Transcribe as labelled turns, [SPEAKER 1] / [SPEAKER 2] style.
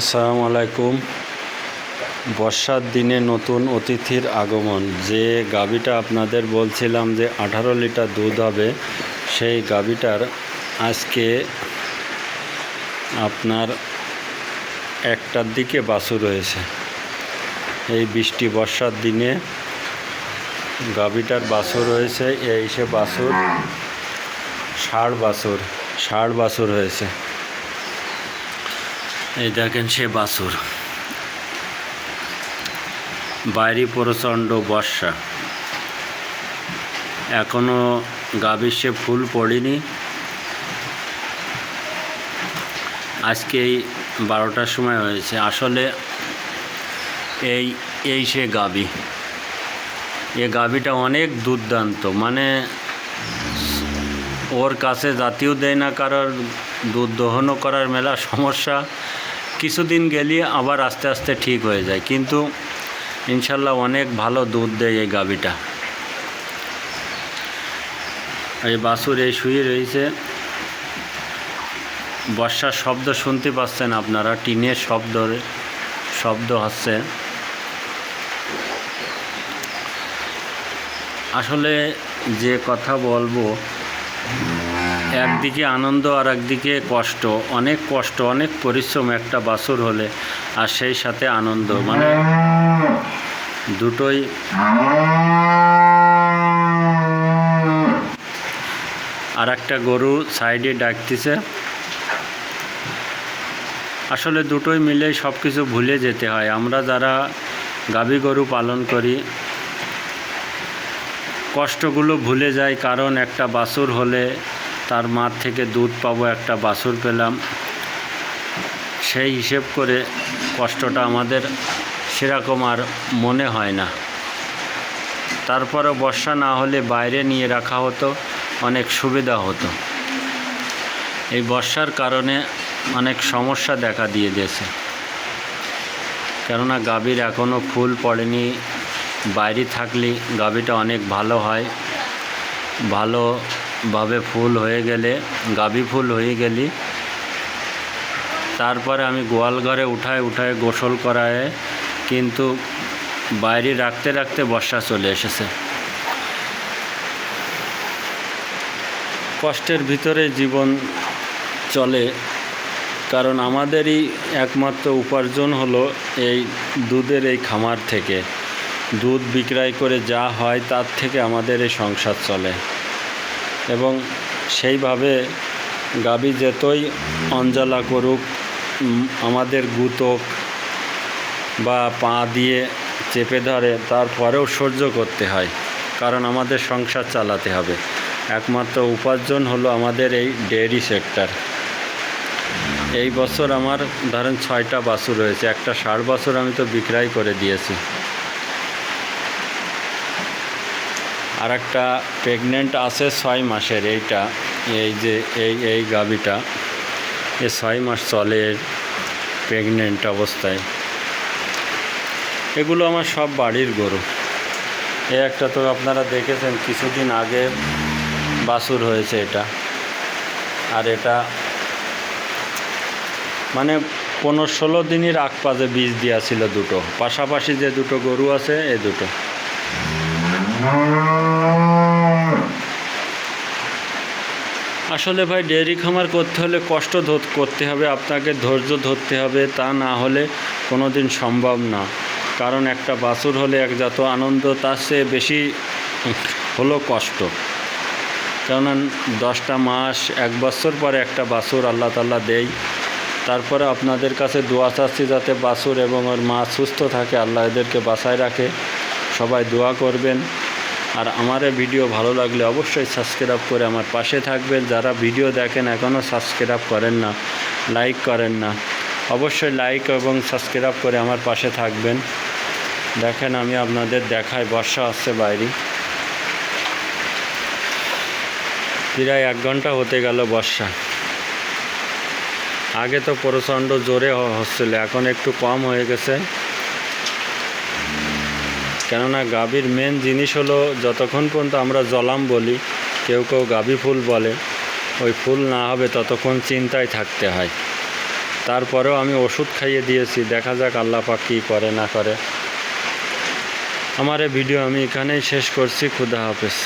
[SPEAKER 1] আসসালামু আলাইকুম। বর্ষার দিনে নতুন অতিথির আগমন। যে গাবিটা আপনাদের বলছিলাম যে আঠারো লিটার দুধ হবে, সেই গাবিটার আজকে আপনার একটার দিকে বাছুর রয়েছে এই বৃষ্টি বর্ষার দিনে গাবিটার বাসু রয়েছে এই সে বাছুর ষাড় বাছুর ষাড় বাছুর হয়েছে। এই দেখেন সে বাছুর। বাইরে প্রচণ্ড বর্ষা। এখনও গাভীর সে ফুল পড়েনি। আজকে এই বারোটার সময় হয়েছে। আসলে এই এই সে গাভী। এ গাভীটা অনেক দুর্দান্ত। মানে ওর কাছে জাতীয় দেয় না কারোর দুধ দহনও করার মেলা সমস্যা। কিছুদিন গেলে আবার আস্তে আস্তে ঠিক হয়ে যায়। কিন্তু ইনশাল্লাহ অনেক ভালো দুধ দেয় এই গাভীটা। এই বাছুর এই শুয়ে রয়েছে। বর্ষার শব্দ শুনতে পাচ্ছেন আপনারা, টিনের শব্দ শব্দ হচ্ছে। আসলে যে কথা বলব একদিকে আনন্দ আর একদিকে কষ্ট। অনেক কষ্ট, অনেক পরিশ্রম একটা বাছুর হলে আর সেই সাথে আনন্দ। মানে দুটোই আর একটা গরু সাইডে ডাকতেছে। আসলে দুটোই মিলে সব কিছু ভুলে যেতে হয়। আমরা যারা গাভী গরু পালন করি, কষ্টগুলো ভুলে যাই কারণ একটা বাছুর হলে তার মার থেকে দুধ পাবো, একটা বাছুর পেলাম। সেই হিসেব করে কষ্টটা আমাদের সেরকম আর মনে হয় না। তারপরে বর্ষা না হলে বাইরে নিয়ে রাখা হতো, অনেক সুবিধা হতো। এই বর্ষার কারণে অনেক সমস্যা দেখা দিয়ে দিয়েছে কেননা গাভীর এখনও ফুল পড়েনি। বাইরে থাকলে গাভীটা অনেক ভালো হয় ভালোভাবে ফুল হয়ে গেলে গাভী ফুল হয়ে গেলি। তারপরে আমি গোয়াল ঘরে উঠায় উঠায় গোসল করায়, কিন্তু বাইরে রাখতে রাখতে বর্ষা চলে এসেছে। কষ্টের ভিতরে জীবন চলে, কারণ আমাদেরই একমাত্র উপার্জন হলো এই দুধের এই খামার থেকে। দুধ বিক্রয় করে যা হয় তার থেকে আমাদের এই সংসার চলে। এবং সেইভাবে গাবি যেতই অঞ্জলা করুক আমাদের গুতক বা পা দিয়ে চেপে ধরে, তারপরেও সহ্য করতে হয়, কারণ আমাদের সংসার চালাতে হবে। একমাত্র উপার্জন হলো আমাদের এই ডেয়ারি সেক্টর। এই বছর আমার ধরেন ছয়টা বাছুর রয়েছে একটা ষাট বছর আমি তো বিক্রয় করে দিয়েছি। আর একটা প্রেগনেন্ট আছে ছয় মাসের এইটা, এই যে, এই এই গাবিটা এ ছয় মাস চলে প্রেগনেন্ট অবস্থায়। এগুলো আমার সব বাড়ির গরু। এ একটা তো আপনারা দেখেছেন, কিছুদিন আগে বাছুর হয়েছে এটা। আর এটা মানে পনেরো ষোলো দিনের আগ পাজে বীজ দেওয়া ছিল দুটো। পাশাপাশি যে দুটো গরু আছে, এ দুটো। আসলে ভাই, ডেয়ারি খামার করতে হলে কষ্ট করতে হবে, আপনাকে ধৈর্য ধরতে হবে, তা না হলে কোনো দিন সম্ভব না। কারণ একটা বাছুর হলে এক যত আনন্দ, তার চেয়ে বেশি হলো কষ্ট। কেননা দশটা মাস, এক বছর পরে একটা বাছুর আল্লাহ তাল্লাহ দেয়। তারপরে আপনাদের কাছে দোয়া চাচ্ছি যাতে বাছুর এবং ওর মা সুস্থ থাকে, আল্লাহ এদেরকে বাঁচায় রাখে। সবাই দোয়া করবেন। আর আমার ভিডিও ভালো লাগলে অবশ্যই সাবস্ক্রাইব করে আমার পাশে থাকবেন। যারা ভিডিও দেখেন এখনও সাবস্ক্রাইব করেন না, লাইক করেন না, অবশ্যই লাইক এবং সাবস্ক্রাইব করে আমার পাশে থাকবেন। দেখেন আমি আপনাদের দেখায় বর্ষা আসছে বাইরে। প্রায় এক ঘণ্টা হতে গেল বর্ষা। আগে তো প্রচণ্ড জোরে হচ্ছিল, এখন একটু কম হয়ে গেছে। কেননা গাভীর মেন জিনিস হলো যতক্ষণ পর্যন্ত আমরা জলাম বলি, কেউ কেউ গাভী ফুল বলে, ওই ফুল না হবে ততক্ষণ চিন্তায় থাকতে হয়। তারপরেও আমি ওষুধ খাইয়ে দিয়েছি, দেখা যাক আল্লাহ পাক কী করে না করে। আমার ভিডিও আমি এখানেই শেষ করছি, খুদা হাফেজ।